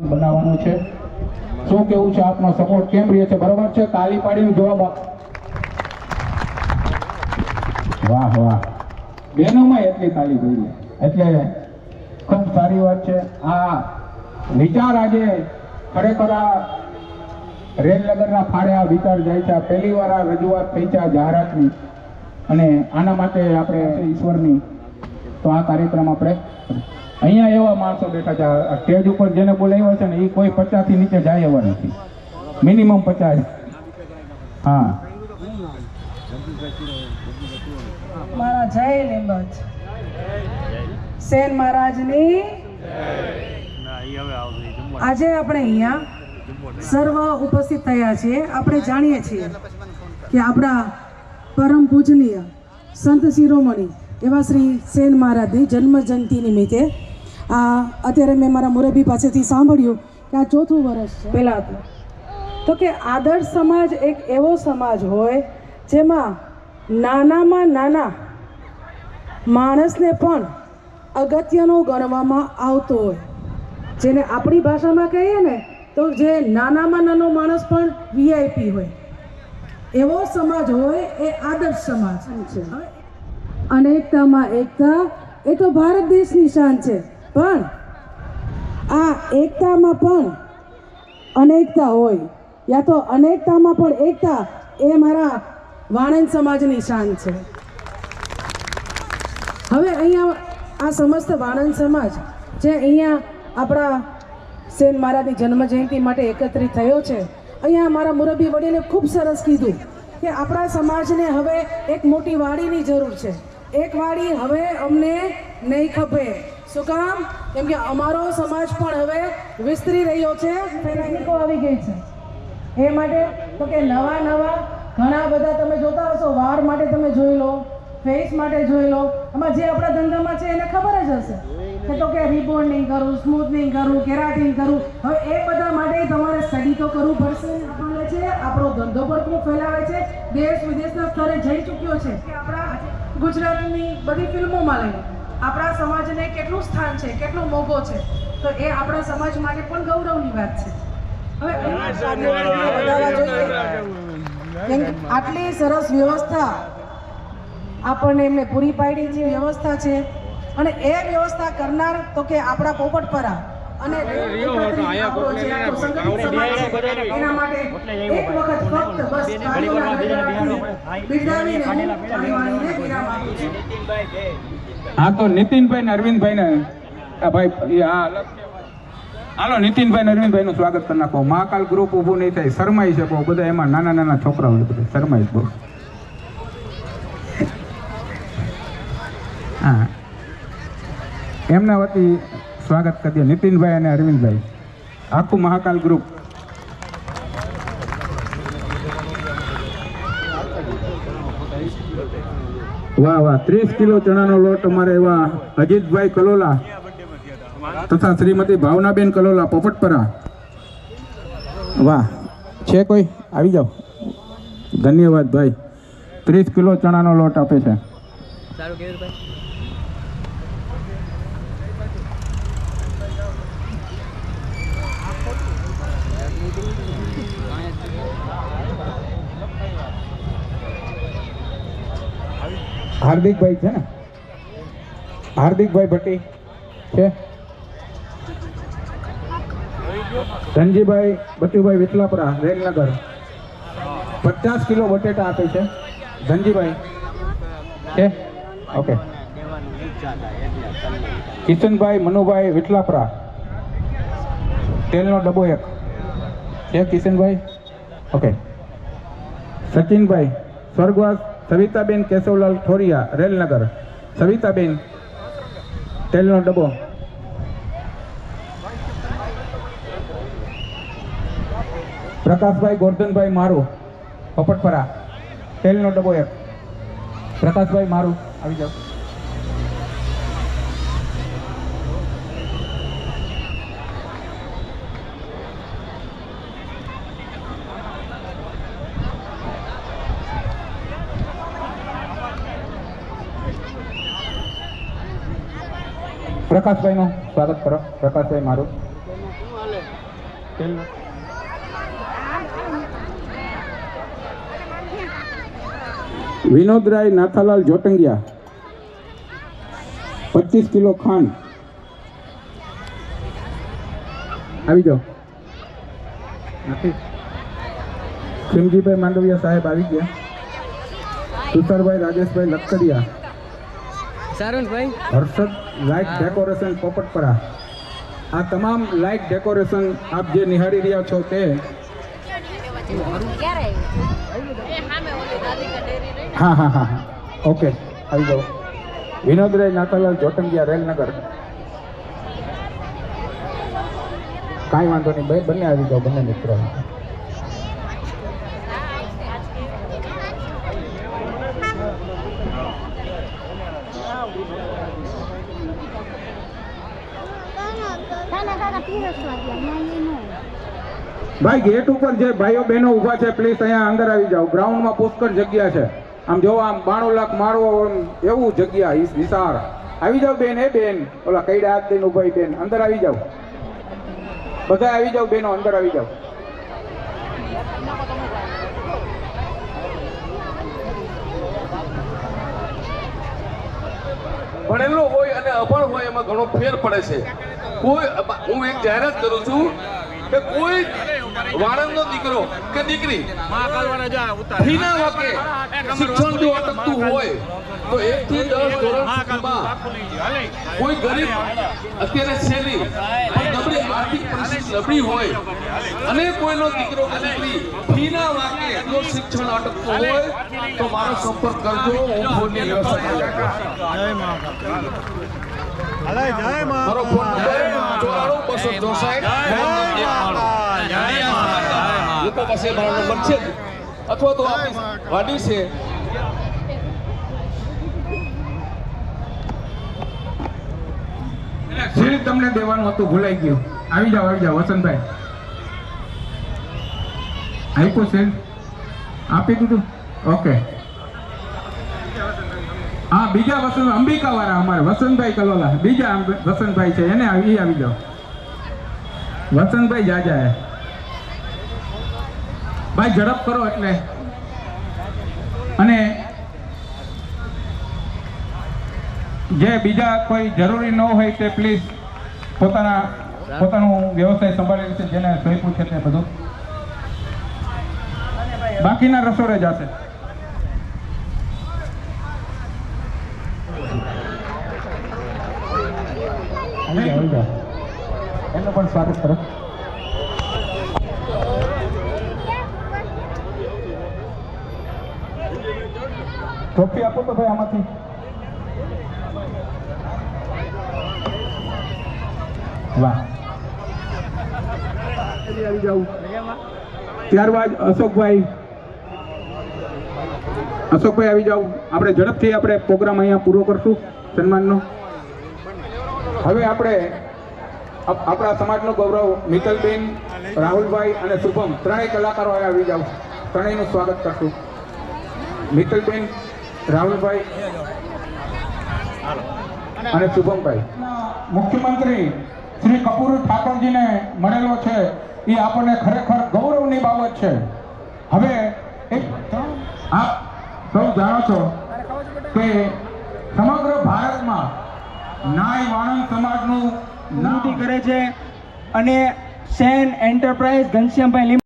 બનાવવાનું છે. શું કેવું છે આપનો સપોર્ટ કેમ રહે છે? બરોબર છે? તાલી પાડીને જવાબ વાહ વાહ. બહેનોમાં એટલી તાલી પડી એટલે ખૂબ સારી વાત છે. આ વિચાર આજે ખરેખર આ રેલનગરના ફાળે આ વિચાર જાય છે. પહેલી વાર આ રજૂઆત થઈ છે જાહેરાતની. અને આના માટે આપણે ઈશ્વરની તો આ કાર્યક્રમ આપણે અહીંયા એવા માણસો બેઠા છે. સ્ટેજ ઉપર જેને બોલાવ્યા છે ને એ કોઈ પચાસથી નીચે જાય એવા નથી. મિનિમમ પચાસ. હા. મારા જય લીંબજ. સેન મહારાજની. આજે આપણે અહીંયા સર્વ ઉપસ્થિત થયા છીએ. આપણે જાણીએ છીએ કે આપણા પરમ પૂજનીય સંત શિરોમણી એવા શ્રી સેન મહારાજની જન્મ જયંતિ નિમિત્તે આ અત્યારે મેં મારા મુરબી પાસેથી સાંભળ્યું કે આ ચોથું વર્ષ છે. પહેલાં હતું તો કે આદર્શ સમાજ એક એવો સમાજ હોય જેમાં નાનામાં નાના માણસને પણ અગત્યનો ગણવામાં આવતો હોય. જેને આપણી ભાષામાં કહીએ ને તો જે નાનામાં નાનો માણસ પણ વીઆઈપી હોય. એવો સમાજ હોય એ આદર્શ સમાજ. છે અનેકતામાં એકતા. એ તો ભારત દેશની શાન છે. પણ આ એકતામાં પણ અનેકતા હોય. યા તો અનેકતામાં પણ એકતા એ મારા વાણંદ સમાજની શાન છે. હવે અહીંયા આ સમસ્ત વાણંદ સમાજ જે અહીંયા આપણા સેન મહારાજની જન્મ જયંતિ માટે એકત્રિત થયો છે, અહીંયા મારા મુરબ્બી વડીલે ખૂબ સરસ કીધું કે આપણા સમાજને હવે એક મોટી વાડીની જરૂર છે. એક વાડી હવે અમને નહીં ખપે. શું કામ? કેમ કે અમારો સમાજ પણ હવે વિસ્તરી રહ્યો છે. તકનીકો આવી ગઈ છે. એ માટે તો કે નવા નવા ઘણા બધા તમે જોતા હશો. વાળ માટે તમે જોઈ લો ફેસ માટે જોઈ લો. આમાં જે આપણા ધંધામાં છે એને ખબર જ હશે. કે તો કે રિબોન્ડિંગ કરું સ્મૂથનિંગ કરું, કેરાટિન કરું. હવે એ બધા માટે તમારે સ્ટડી તો કરવું પડશે. આપણને છે, આપણો ધંધો પણ ખૂબ ફેલાવે છે. દેશ વિદેશના સ્તરે જઈ ચૂક્યો છે. આપણા ગુજરાતની બધી ફિલ્મોમાં લઈને. આપણા સમાજને કેટલું સ્થાન છે કેટલો મોભો છે તો એ આપણા સમાજ માટે પણ ગૌરવની વાત છે. હવે વધારવા જોઈએ. આટલી સરસ વ્યવસ્થા આપણને એમને પૂરી પાડી છે વ્યવસ્થા છે અને એ વ્યવસ્થા કરનાર તો કે આપણા પોપટપરા અને જે એના માટે એક વખત ફક્ત બસ બિરદાવીને હું હા તો નીતિનભાઈ ને અરવિંદભાઈ ને ભાઈ હા અલગ. હાલો, નીતિનભાઈ ને અરવિંદભાઈ નું સ્વાગત કરી નાખો. મહાકાલ ગ્રુપ ઊભું નહીં થાય. શરમાઈ છે બહુ. બધા એમાં નાના નાના છોકરાઓ બધા. શરમાઈ બહુ. હા. એમના વતી સ્વાગત કરી દે નીતિનભાઈ અને અરવિંદભાઈ. આખું મહાકાલ ગ્રુપ વાહ વાહ, ત્રીસ કિલો ચણાનો લોટ અમારે એવા અજીતભાઈ કલોલા તથા શ્રીમતી ભાવનાબેન કલોલા પોપટપરા. વાહ, છે કોઈ? આવી જાઓ. ધન્યવાદ ભાઈ. ત્રીસ કિલો ચણાનો લોટ આપે છે. હાર્દિકભાઈ છે ને? હાર્દિકભાઈ ભટ્ટી છે? ધનજીભાઈ બચુભાઈ વિટલાપરા રેલનગર. પચાસ કિલો બટેટા આપે છે. ધનજીભાઈ છે? ઓકે. કિશનભાઈ, મનુભાઈ વિટલાપરા તેલનો ડબ્બો એક. છે કિશનભાઈ? ઓકે. સચિનભાઈ, સ્વર્ગવાસ સવિતાબેન કેશવલાલ થોરિયા રેલનગર. સવિતાબેન, તેલનો ડબ્બો. પ્રકાશભાઈ ગોરધનભાઈ મારું. પપટપરા તેલનો ડબ્બો એક. પ્રકાશભાઈ મારું. આવી જાઓ. પ્રકાશભાઈનું સ્વાગત કરો. પ્રકાશભાઈ, મારું. વિનોદરાય નાથાલાલ જોટંગિયા. પચીસ કિલો ખાંડ. આવી જાઓ. સિમજીભાઈ માંડવિયા સાહેબ આવી ગયા. તુષારભાઈ, રાજેશભાઈ, લખતરિયા. સારુણભાઈ હર્ષદ લાઇટ ડેકોરેશન પોપટપરા આ તમામ લાઇટ ડેકોરેશન આપ જે નિહાળી રહ્યા છો તે હા હા હા ઓકે આવી જાઓ. વિનોદરાય નાથાલાલ જોટંગિયા રેલનગર. કાંઈ વાંધો નહીં ભાઈ બંને આવી જાઓ બંને મિત્રો કાના કાકા પીરસવા ગયા ના એ નો ભાઈ ગેટ ઉપર જે ભાઈઓ બહેનો ઊભા છે પ્લીઝ અહીંયા અંદર આવી જાઓ. ગ્રાઉન્ડમાં પુષ્કળ જગ્યા છે. આમ જો આમ બાણું લાખ મારવો એવું જગ્યા વિશાળ. આવી જાઓ બેન, એ બેન. ઓલા કઈડા હાથ દઈને ઊભા બેન. અંદર આવી જાઓ. બધા આવી જાઓ બેનો અંદર આવી જાઓ. ભણેલો હોય અને અભણ હોય એમાં ઘણો ફેર પડે છે. કોઈ હું એક જાહેરાત કરું છું કે કોઈ વાળંદનો દીકરો કે દીકરી ફીના વખતે શિક્ષણ જો અટકતું હોય તો એક થી દસ ધોરણ કોઈ ગરીબ અત્યારે પણ નબળી આર્થિક પરિસ્થિતિ નબળી હોય અને કોઈનો દીકરો કે દીકરી ફીના વાંકે જો શિક્ષણ અટકતું હોય તો મારો સંપર્ક કરજો હું ફોનની વ્યવસ્થા કરું મારો ફોન ચોરાણું બસો ચોસાઠ. લોકો પાસે મારો નંબર છે અથવા તો વાડી છે. સીલ તમને દેવાનું હતું ભૂલાઈ ગયું. આવી જાઓ આવી જાઓ વસંતભાઈ. આપ્યું સીલ આપી દીધું? ઓકે. હા, બીજા વસંત અંબિકા વાળા અમારે, વસંતભાઈ કલોલા. બીજા વસંતભાઈ છે, એને આવી આવી જાઓ. વસંતભાઈ જાજા ભાઈ, ઝડપ કરો એટલે. અને જે બીજા કોઈ જરૂરી ન હોય તે પ્લીઝ પોતાના, પોતાનું વ્યવસાય સંભાળી છે, જેને સોંપ્યું છે તે બધું. બાકીના રસોડે જશે. આવી. એમનું પણ સ્વાગત કરો. ટ્રોફી આપો તો ભાઈ આમાંથી. વાહ. આવી જાઉં ત્યારબાદ અશોકભાઈ. અશોકભાઈ આવી જાઓ. આપણે ઝડપથી આપણે પ્રોગ્રામ અહીંયા પૂરો કરશું. સન્માનનો. હવે આપણે આપણા સમાજનો ગૌરવ મિતલબેન રાહુલભાઈ અને શુભમ ત્રણેય કલાકારો આવી જાઉં ત્રણેયનું સ્વાગત કરશું. મિત્તલબેન, રાહુલભાઈ અને શુભમભાઈ. મુખ્યમંત્રી શ્રી કપૂર ઠાકોરજીને મળેલો છે, એ આપણને ખરેખર ગૌરવની બાબત છે. હવે એક આપ સૌ જાણો છો કે નાય વાણંદ સમાજનું નામ કરે છે અને સેન એન્ટરપ્રાઇઝ ઘનશ્યામભાઈ